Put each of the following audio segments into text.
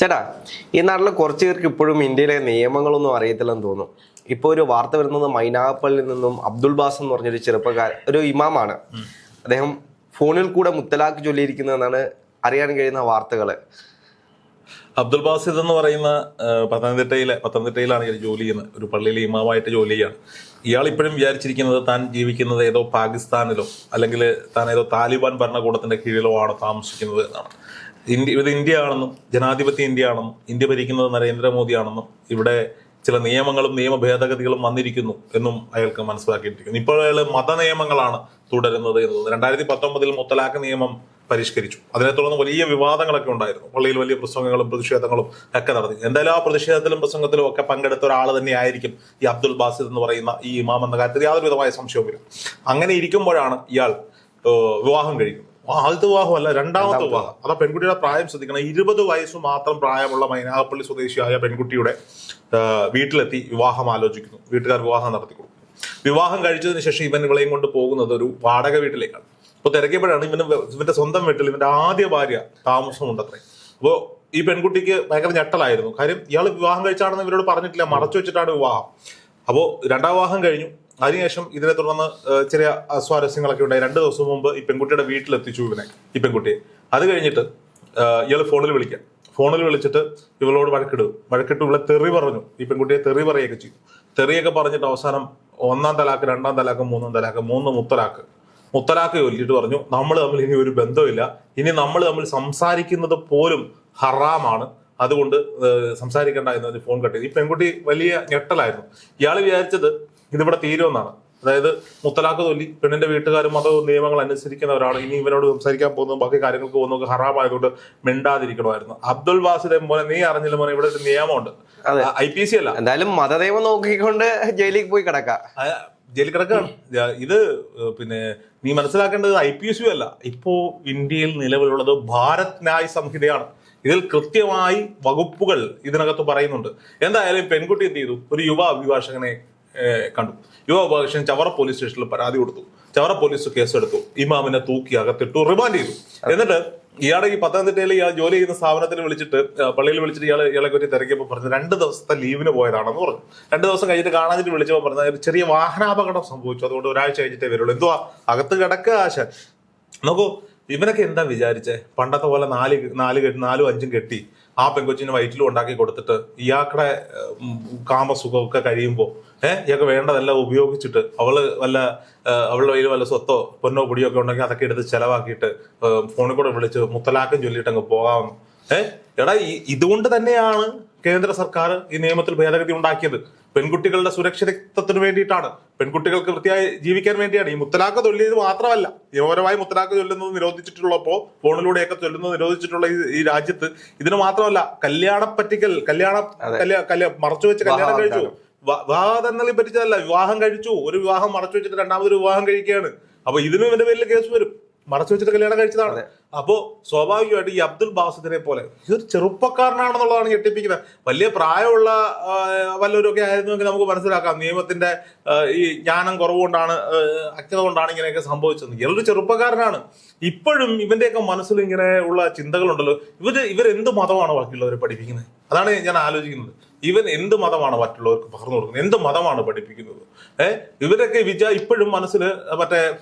ചേട്ടാ ഈ നാട്ടിൽ കുറച്ച് പേർക്ക് ഇപ്പോഴും ഇന്ത്യയിലെ നിയമങ്ങളൊന്നും അറിയത്തില്ലെന്ന് തോന്നും. ഇപ്പോൾ ഒരു വാർത്ത വരുന്നത് മൈനാപ്പള്ളിൽ നിന്നും അബ്ദുൾ ബാസ് എന്ന് പറഞ്ഞൊരു ചെറുപ്പക്കാരൻ ഒരു ഇമാമാണ്. അദ്ദേഹം ഫോണിൽ കൂടെ മുത്തലാഖ് ചൊല്ലിയിരിക്കുന്നതെന്നാണ് അറിയാൻ കഴിയുന്ന വാർത്തകൾ അബ്ദുൽ ബാസിദ് എന്ന് പറയുന്ന പത്തനംതിട്ടയിലെ പത്തനംതിട്ടയിലാണ് ഇയാൾ ജോലി ചെയ്യുന്നത് ഒരു പള്ളിയിലെ ഇമാമായിട്ട് ജോലി ചെയ്യാണ് ഇയാൾ ഇപ്പോഴും വിചാരിച്ചിരിക്കുന്നത് താൻ ജീവിക്കുന്നത് ഏതോ പാകിസ്ഥാനിലോ അല്ലെങ്കിൽ താൻ ഏതോ താലിബാൻ ഭരണകൂടത്തിന്റെ കീഴിലോ ആണ് താമസിക്കുന്നത് എന്നാണ്. ഇന്ത്യ ഇത് ഇന്ത്യ ആണെന്നും ജനാധിപത്യ ഇന്ത്യ ആണെന്നും ഇന്ത്യ ഭരിക്കുന്നത് നരേന്ദ്രമോദിയാണെന്നും ഇവിടെ ചില നിയമങ്ങളും നിയമ ഭേദഗതികളും വന്നിരിക്കുന്നു എന്നും അയാൾക്ക് മനസ്സിലാക്കിയിട്ടിരിക്കുന്നു. ഇപ്പോൾ അയാൾ മതനിയമങ്ങളാണ് തുടരുന്നത് എന്നത് രണ്ടായിരത്തി പത്തൊമ്പതിൽ മുത്തലാഖ് നിയമം പരിഷ്കരിച്ചു. അതിനെ തുടർന്ന് വലിയ വിവാദങ്ങളൊക്കെ ഉണ്ടായിരുന്നു. പള്ളിയിൽ വലിയ പ്രസംഗങ്ങളും പ്രതിഷേധങ്ങളും ഒക്കെ നടന്നു. എന്തായാലും ആ പ്രതിഷേധത്തിലും പ്രസംഗത്തിലും ഒക്കെ പങ്കെടുത്ത ഒരാൾ തന്നെയായിരിക്കും ഈ അബ്ദുൽ ബാസിദ് എന്ന് പറയുന്ന ഈ ഇമാം എന്ന കാര്യത്തിൽ യാതൊരു വിധമായ വരും അങ്ങനെ ഇരിക്കുമ്പോഴാണ് ഇയാൾ വിവാഹം കഴിക്കുന്നത്. ആ, ആദ്യത്തെ വിവാഹമല്ല രണ്ടാമത്തെ വിവാഹം. അതാ പെൺകുട്ടിയുടെ പ്രായം ശ്രദ്ധിക്കണം. ഇരുപത് വയസ്സ് മാത്രം പ്രായമുള്ള മൈനാഗപ്പള്ളി സ്വദേശിയായ പെൺകുട്ടിയുടെ വീട്ടിലെത്തി വിവാഹം ആലോചിക്കുന്നു. വീട്ടുകാർ വിവാഹം നടത്തി കൊടുക്കുന്നു. വിവാഹം കഴിച്ചതിന് ശേഷം ഇവൻ ഇവളെയും കൊണ്ട് പോകുന്നത് ഒരു വാടക വീട്ടിലേക്കാണ്. അപ്പൊ തിരക്കിയപ്പോഴാണ് ഇവന് ഇവന്റെ സ്വന്തം വീട്ടിൽ ഇവന്റെ ആദ്യ ഭാര്യ താമസമുണ്ടത്രേ. അപ്പോ ഈ പെൺകുട്ടിക്ക് ഭയങ്കര ഞെട്ടലായിരുന്നു. കാര്യം ഇയാൾ വിവാഹം കഴിച്ചാണെന്ന് ഇവരോട് പറഞ്ഞിട്ടില്ല. മറച്ചു വെച്ചിട്ടാണ് വിവാഹം. അപ്പോ രണ്ടാം വിവാഹം കഴിഞ്ഞു. അതിനുശേഷം ഇതിനെ തുടർന്ന് ചെറിയ അസ്വാരസ്യങ്ങളൊക്കെ ഉണ്ടായി. രണ്ട് ദിവസം മുമ്പ് ഈ പെൺകുട്ടിയുടെ വീട്ടിലെത്തിച്ചു ഇവനെ ഈ പെൺകുട്ടിയെ. അത് കഴിഞ്ഞിട്ട് ഇയാൾ ഫോണിൽ വിളിക്കാം. ഫോണിൽ വിളിച്ചിട്ട് ഇവളോട് വഴക്കിടും. വഴക്കിട്ട് ഇവളെ തെറി പറഞ്ഞു. ഈ പെൺകുട്ടിയെ തെറി പറയുകയൊക്കെ ചെയ്തു. തെറിയൊക്കെ പറഞ്ഞിട്ട് അവസാനം ഒന്നാം തലാക്ക് രണ്ടാം തലാക്ക് മൂന്നാം തലാക്ക് മൂന്ന് മുത്തലാക്ക്. മുത്തലാക്ക് ചൊല്ലിയിട്ട് പറഞ്ഞു നമ്മൾ തമ്മിൽ ഇനി ഒരു ബന്ധമില്ല ഇനി നമ്മൾ തമ്മിൽ സംസാരിക്കുന്നത് പോലും ഹറാമാണ്. അതുകൊണ്ട് സംസാരിക്കേണ്ട എന്ന് ഫോൺ കട്ട് ചെയ്തു. ഈ പെൺകുട്ടി വലിയ ഞെട്ടലായിരുന്നു. ഇയാൾ വിചാരിച്ചത് ഇതിവിടെ തീരുമെന്നാണ്. അതായത് മുത്തലാഖ് തൊല്ലി പെണ്ണിന്റെ വീട്ടുകാരും മത നിയമങ്ങൾ അനുസരിക്കുന്നവരാണ്. ഇനി ഇവനോട് സംസാരിക്കാൻ പോകുന്നതും ബാക്കി കാര്യങ്ങൾക്ക് പോകുന്നതൊക്കെ ഹറാമായതുകൊണ്ട് മിണ്ടാതിരിക്കണമായിരുന്നു. അബ്ദുൾ വാസിദ് മോനെ നീ അറിഞ്ഞില്ല മോനെ ഇവിടെ ഒരു നിയമമുണ്ട്. ഐ പി സി അല്ല. എന്തായാലും മതനിയമം നോക്കിക്കൊണ്ട് ജയിലിൽ പോയി കിടക്കാം. ജയിലിൽ കിടക്കാണ്. ഇത് പിന്നെ നീ മനസ്സിലാക്കേണ്ടത് ഐ പി എസ് യു അല്ല. ഇപ്പോ ഇന്ത്യയിൽ നിലവിലുള്ളത് ഭാരത് ന്യായ് സംഹിതയാണ്. ഇതിൽ കൃത്യമായി വകുപ്പുകൾ ഇതിനകത്ത് പറയുന്നുണ്ട്. എന്തായാലും പെൺകുട്ടി എന്ത് ചെയ്തു? ഒരു യുവ അഭിഭാഷകനെ കണ്ടു. യുവ ചവറ പോലീസ് സ്റ്റേഷനിൽ പരാതി കൊടുത്തു. ചവറ പോലീസ് കേസെടുത്തു. ഇമാമിനെ തൂക്കി അകത്തിട്ടു റിമാൻഡ് ചെയ്തു. എന്നിട്ട് ഇയാളെ ഈ പത്തനംതിട്ടയിൽ ഇയാൾ ജോലി ചെയ്യുന്ന സ്ഥാപനത്തിൽ വിളിച്ചിട്ട് പള്ളിയിൽ വിളിച്ചിട്ട് ഇയാൾ ഇയാളെ പറ്റി തിരക്കിയപ്പോൾ പറഞ്ഞു രണ്ട് ദിവസത്തെ ലീവിന് പോയതാണെന്ന് പറഞ്ഞു. രണ്ട് ദിവസം കഴിഞ്ഞിട്ട് കാണാഞ്ഞിട്ട് വിളിച്ചപ്പോൾ പറഞ്ഞ ഒരു ചെറിയ വാഹനാപകടം സംഭവിച്ചു. അതുകൊണ്ട് ഒരാഴ്ച കഴിഞ്ഞിട്ടേ വരുള്ളൂ. എന്തുവാ? അകത്ത് കിടക്കുക ആശ നോക്കൂ ഇവനൊക്കെ എന്താ വിചാരിച്ചേ? പണ്ടത്തെ പോലെ നാല് നാല് നാലും അഞ്ചും കെട്ടി. ആ പെങ്കൊച്ചിന് വയറ്റിലും ഉണ്ടാക്കി കൊടുത്തിട്ട് ഇയാളുടെ കാമസുഖമൊക്കെ കഴിയുമ്പോൾ ഏഹ് ഇയാൾക്ക് വേണ്ടതെല്ലാം ഉപയോഗിച്ചിട്ട് അവൾ വല്ല അവളുടെ കയ്യിൽ വല്ല സ്വത്തോ പൊന്നോ പൊടിയോ ഒക്കെ ഉണ്ടെങ്കിൽ അതൊക്കെ എടുത്ത് ചെലവാക്കിയിട്ട് ഫോണിൽ കൂടെ വിളിച്ച് മുത്തലാക്കം ചൊല്ലിയിട്ട് അങ്ങ് പോകാമെന്ന് ഏഹ് എടാ ഇതുകൊണ്ട് തന്നെയാണ് കേന്ദ്ര സർക്കാർ ഈ നിയമത്തിൽ ഭേദഗതി ഉണ്ടാക്കിയത്. പെൺകുട്ടികളുടെ സുരക്ഷിതത്വത്തിന് വേണ്ടിയിട്ടാണ്. പെൺകുട്ടികൾക്ക് വൃത്തിയായി ജീവിക്കാൻ വേണ്ടിയാണ്. ഈ മുത്തലാഖ് ചൊല്ലിയത് മാത്രമല്ല. നിയമപരമായി മുത്തലാഖ് ചൊല്ലുന്നത് നിരോധിച്ചിട്ടുള്ളപ്പോ ഫോണിലൂടെയൊക്കെ ചൊല്ലുന്നത് നിരോധിച്ചിട്ടുള്ള ഈ രാജ്യത്ത് ഇതിന് മാത്രമല്ല കല്യാണ പറ്റിക്കൽ കല്യാണം കല്യാ കല്യാ മറച്ചു വെച്ച് കല്യാണം കഴിച്ചു. വ- വിവാഹതന്നളി പറ്റിച്ചതല്ല. വിവാഹം കഴിച്ചു. ഒരു വിവാഹം മറച്ചു വെച്ചിട്ട് രണ്ടാമതൊരു വിവാഹം കഴിക്കുകയാണ്. അപ്പൊ ഇതിനും ഇവന്റെ പേരിൽ കേസ് വരും. മറച്ചു വെച്ചിട്ട് കല്യാണം കഴിച്ചതാണ്. അപ്പോ സ്വാഭാവികമായിട്ട് ഈ അബ്ദുൽ ബാസിദിനെ പോലെ ഇതൊരു ചെറുപ്പക്കാരനാണെന്നുള്ളതാണ് ഞെട്ടിപ്പിക്കുന്നത്. വലിയ പ്രായമുള്ള വല്ലവരൊക്കെ ആയിരുന്നുവെങ്കിൽ നമുക്ക് മനസ്സിലാക്കാം. നിയമത്തിന്റെ ഈ ജ്ഞാനം കുറവുകൊണ്ടാണ് അജ്ഞത കൊണ്ടാണ് ഇങ്ങനെയൊക്കെ സംഭവിച്ചത്. ഇയാളൊരു ചെറുപ്പക്കാരനാണ്. ഇപ്പോഴും ഇവന്റെയൊക്കെ മനസ്സിൽ ഇങ്ങനെ ഉള്ള ചിന്തകളുണ്ടല്ലോ. ഇവർ ഇവരെന്ത് മതമാണ് ബാക്കിയുള്ളവരെ പഠിപ്പിക്കുന്നത്? അതാണ് ഞാൻ ആലോചിക്കുന്നത്. ഇവൻ എന്ത് മതമാണ് മറ്റുള്ളവർക്ക് പകർന്നു കൊടുക്കുന്നത്? എന്ത് മതമാണ് പഠിപ്പിക്കുന്നത്? ഏഹ് ഇവരൊക്കെ വിചാ ഇപ്പോഴും മനസ്സിൽ മറ്റേ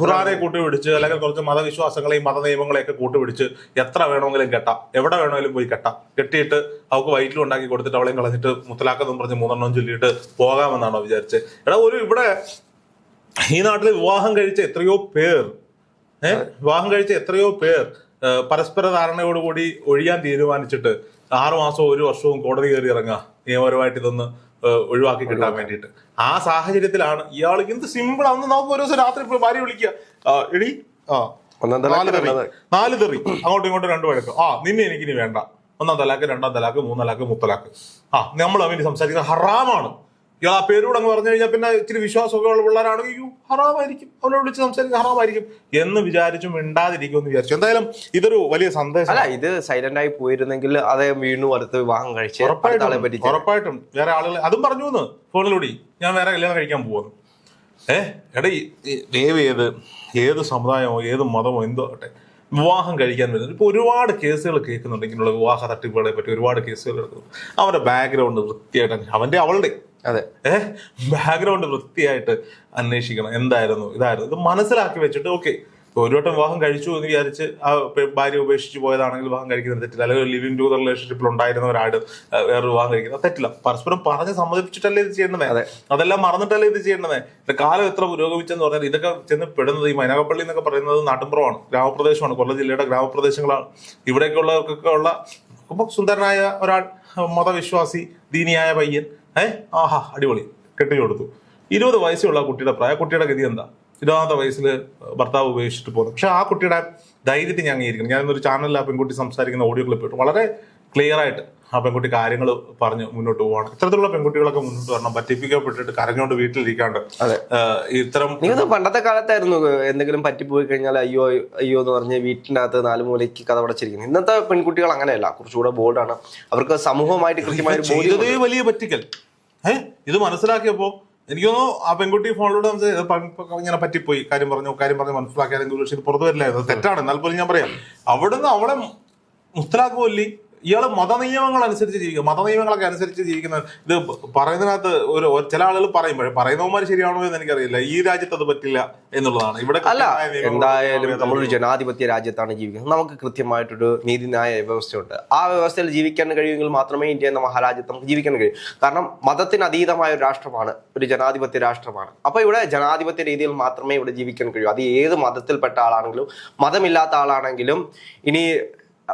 ഖുറാനെ കൂട്ടുപിടിച്ച് അല്ലെങ്കിൽ കുറച്ച് മതവിശ്വാസങ്ങളെയും മത നിയമങ്ങളെയൊക്കെ കൂട്ടുപിടിച്ച് എത്ര വേണമെങ്കിലും കെട്ടാം. എവിടെ വേണമെങ്കിലും പോയി കെട്ടാം. കെട്ടിയിട്ട് അവൾക്ക് വയറ്റിലും ഉണ്ടാക്കി കൊടുത്തിട്ട് അവളെയും കളഞ്ഞിട്ട് മുത്തലാക്കെന്നും പറഞ്ഞ് മൂന്നെണ്ണം ചൊല്ലിയിട്ട് പോകാമെന്നാണോ വിചാരിച്ചത് എടാ ഒരു ഇവിടെ ഈ നാട്ടിൽ വിവാഹം കഴിച്ച എത്രയോ പേർ ഏഹ് വിവാഹം കഴിച്ച എത്രയോ പേർ പരസ്പര ധാരണയോടുകൂടി ഒഴിയാൻ തീരുമാനിച്ചിട്ട് ആറു മാസവും ഒരു വർഷവും കോടതി കയറി ഇറങ്ങുക. നിയമപരമായിട്ട് ഇതൊന്ന് ഒഴിവാക്കി കിട്ടാൻ വേണ്ടിയിട്ട്. ആ സാഹചര്യത്തിലാണ് ഇയാൾ എന്ത് സിമ്പിൾ ആണെന്ന് നമുക്ക് ഒരു ദിവസം രാത്രി ഭാര്യ വിളിക്കുക. എടി ആ നാല് തെറി. നാല് തെറി. അങ്ങോട്ടും ഇങ്ങോട്ടും രണ്ടു വഴക്ക്. ആ നിന്നെ എനിക്കിനി വേണ്ട. ഒന്നാം തലാക്ക് രണ്ടാം തലാക്ക് മൂന്നാം തലാക്ക് മുത്തലാക്ക്. ആ നമ്മൾ അവന് സംസാരിക്കുന്നത് ഹറാമാണ്. ഇയാൾ ആ പേരൂടെ അങ്ങ് പറഞ്ഞു കഴിഞ്ഞാൽ പിന്നെ ഇച്ചിരി വിശ്വാസമൊക്കെ ഉള്ള പിള്ളേരാണെങ്കിൽ യു ഹറാമായിരിക്കും. അവരോട് വിളിച്ച് സംസാരിക്കും ഹറാമായിരിക്കും എന്ന് വിചാരിച്ചു മിണ്ടാതിരിക്കും എന്ന് വിചാരിച്ചു. എന്തായാലും ഇതൊരു വലിയ സന്ദേശം അല്ല ഇത് സൈലന്റ് ആയി പോയിരുന്നെങ്കിൽ അതേ വീണ്ടും അടുത്ത് വിവാഹം കഴിച്ച് ഉറപ്പായിട്ടും ഉറപ്പായിട്ടും. വേറെ ആളുകൾ അതും പറഞ്ഞു എന്ന് ഫോണിലൂടെ. ഞാൻ വേറെ കല്യാണം കഴിക്കാൻ പോകുന്നു ഏഹ് എടാ ദയവ് ഏത് ഏത് സമുദായമോ ഏത് മതമോ എന്തോ ആട്ടെ വിവാഹം കഴിക്കാൻ വരുന്നത്. ഇപ്പൊ ഒരുപാട് കേസുകൾ കേൾക്കുന്നുണ്ട് ഇങ്ങനെയുള്ള വിവാഹ തട്ടിപ്പുകളെ പറ്റി ഒരുപാട് കേസുകൾ എടുക്കുന്നു അവരുടെ ബാക്ക്ഗ്രൗണ്ട് വൃത്തിയായിട്ട് അവന്റെ അവളുടെ ഏഹ് ബാക്ക്ഗ്രൗണ്ട് വൃത്തിയായിട്ട് അന്വേഷിക്കണം. എന്തായിരുന്നു? ഇതായിരുന്നു. ഇത് മനസ്സിലാക്കി വെച്ചിട്ട് ഓക്കെ. ഒരു വട്ടം വിവാഹം കഴിച്ചു എന്ന് വിചാരിച്ച് ആ ഭാര്യ ഉപേക്ഷിച്ച് പോയതാണെങ്കിൽ വിവാഹം കഴിക്കുന്നത് തെറ്റില്ല. അല്ലെങ്കിൽ ലിവിംഗ് ടു റിലേഷൻഷിപ്പിൽ ഉണ്ടായിരുന്ന ഒരാട് വേറെ വിവാഹം കഴിക്കുന്നത് തെറ്റില്ല. പരസ്പരം പറഞ്ഞ് സമ്മതിപ്പിച്ചിട്ടല്ലേ ഇത് ചെയ്യേണ്ടത് അതെ. അതെല്ലാം മറന്നിട്ടല്ലേ ഇത് ചെയ്യേണ്ടത് ഇത് കാലം എത്ര പുരോഗമിച്ചെന്ന് പറഞ്ഞാൽ ഇതൊക്കെ ചെന്ന് പെടുന്നത് ഈ മൈനാഗപ്പള്ളി എന്നൊക്കെ പറയുന്നത് നാട്ടിൻപുറമാണ്. ഗ്രാമപ്രദേശമാണ്. കൊല്ലം ജില്ലയുടെ ഗ്രാമപ്രദേശങ്ങളാണ്. ഇവിടെയൊക്കെ ഉള്ളവർക്കൊക്കെ ഉള്ള അപ്പൊ സുന്ദരനായ ഒരാൾ മതവിശ്വാസി ദീനിയായ പയ്യൻ ഏ? ആഹാ അടിപൊളി. കെട്ടി കൊടുത്തു. ഇരുപത് വയസ്സുള്ള കുട്ടിയുടെ പ്രായ കുട്ടിയുടെ ഗതി എന്താ? ഇരുപതാമത്തെ വയസ്സിൽ ഭർത്താവ് ഉപേക്ഷിച്ചിട്ട് പോകുന്നു. പക്ഷെ ആ കുട്ടിയുടെ ധൈര്യത്തിൽ ഞാൻ അംഗീകരിക്കണം ഞാൻ ഇന്നൊരു ചാനലിൽ ആ പെൺകുട്ടി സംസാരിക്കുന്ന ഓഡിയോ ക്ലിപ്പ് ഇട്ടു. വളരെ ക്ലിയർ ആയിട്ട് ആ പെൺകുട്ടി കാര്യങ്ങൾ പറഞ്ഞ് മുന്നോട്ട് പോവാണ്. ഇത്തരത്തിലുള്ള പെൺകുട്ടികളൊക്കെ മുന്നോട്ട് വരണം. പറ്റിപ്പിക്കപ്പെട്ടിട്ട് കരഞ്ഞോണ്ട് വീട്ടിലിരിക്കാണ്ട് ഇത്തരം പണ്ടത്തെ കാലത്തായിരുന്നു എന്തെങ്കിലും പറ്റിപ്പോയി കഴിഞ്ഞാൽ അയ്യോ അയ്യോ എന്ന് പറഞ്ഞ് വീട്ടിന്റെ അകത്ത് നാല് മൂലയ്ക്ക് കഥ പടച്ചിരിക്കുന്നത്. ഇന്നത്തെ പെൺകുട്ടികൾ അങ്ങനെയല്ല. കുറച്ചുകൂടെ ബോൾഡാണ് അവർക്ക് സമൂഹമായിട്ട് കൃത്യമായ ഒരു ബോധ്യം വലിയ പറ്റിക്കൽ. ഇത് മനസ്സിലാക്കിയപ്പോ എനിക്ക് തോന്നുന്നു ആ പെൺകുട്ടി ഫോണിലൂടെ ഇങ്ങനെ പറ്റിപ്പോയി. കാര്യം പറഞ്ഞു കാര്യം പറഞ്ഞു മനസ്സിലാക്കിയാലെങ്കിൽ പക്ഷേ ഇത് പുറത്തു വരില്ലായിരുന്നു തെറ്റാണ്. എന്നാൽ പോലും ഞാൻ പറയാം. അവിടുന്ന് അവളെ മുത്തലാക്കുമല്ലി ഇയാൾ മതനിയമങ്ങൾ അനുസരിച്ച് ജീവിക്കുക മതനിയമങ്ങളൊക്കെ അനുസരിച്ച് ജീവിക്കുന്ന ഇത് പറയുന്നതിനകത്ത് ഒരു ചില ആളുകൾ പറയും പക്ഷേ പറയുന്നവന്മാർ ശരിയാണോ എന്ന് എനിക്കറിയില്ല. ഈ രാജ്യത്ത് അത് പറ്റില്ല എന്നുള്ളതാണ്. ഇവിടെ അല്ല എന്തായാലും നമ്മളൊരു ജനാധിപത്യ രാജ്യത്താണ് ജീവിക്കുന്നത്. നമുക്ക് കൃത്യമായിട്ടൊരു നീതിന്യായ വ്യവസ്ഥയുണ്ട്. ആ വ്യവസ്ഥയിൽ ജീവിക്കാൻ കഴിയുമെങ്കിൽ മാത്രമേ ഇന്ത്യ എന്ന മഹാരാജ്യത്ത് നമുക്ക് ജീവിക്കാൻ കഴിയൂ. കാരണം മതത്തിന് അതീതമായ ഒരു രാഷ്ട്രമാണ് ഒരു ജനാധിപത്യ രാഷ്ട്രമാണ്. അപ്പൊ ഇവിടെ ജനാധിപത്യ രീതിയിൽ മാത്രമേ ഇവിടെ ജീവിക്കാൻ കഴിയൂ. അത് ഏത് മതത്തിൽപ്പെട്ട ആളാണെങ്കിലും മതമില്ലാത്ത ആളാണെങ്കിലും ഇനി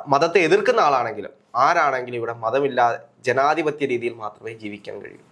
മതത്തെ എതിർക്കുന്ന ആളാണെങ്കിലും ആരാണെങ്കിലും ഇവിടെ മതമില്ലാതെ ജനാധിപത്യ രീതിയിൽ മാത്രമേ ജീവിക്കാൻ കഴിയൂ.